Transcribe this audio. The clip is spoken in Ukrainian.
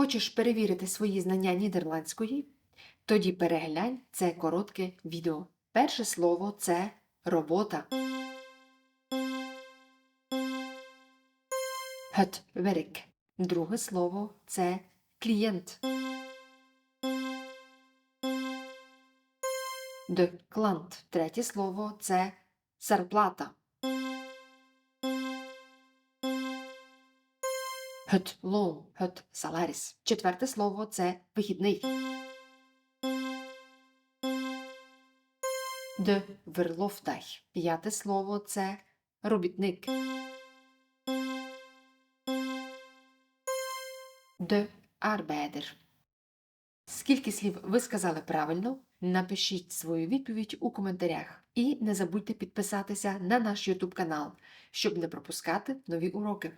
Хочеш перевірити свої знання нідерландської? Тоді переглянь це коротке відео. Перше слово це робота. Het werk. Друге слово це клієнт. De klant. Третє слово це зарплата. Het loon. Het salaris. Четверте слово це вихідний. De verlofdag. П'яте слово це робітник. De arbeider. Скільки слів ви сказали правильно? Напишіть свою відповідь у коментарях. І не забудьте підписатися на наш YouTube канал, щоб не пропускати нові уроки.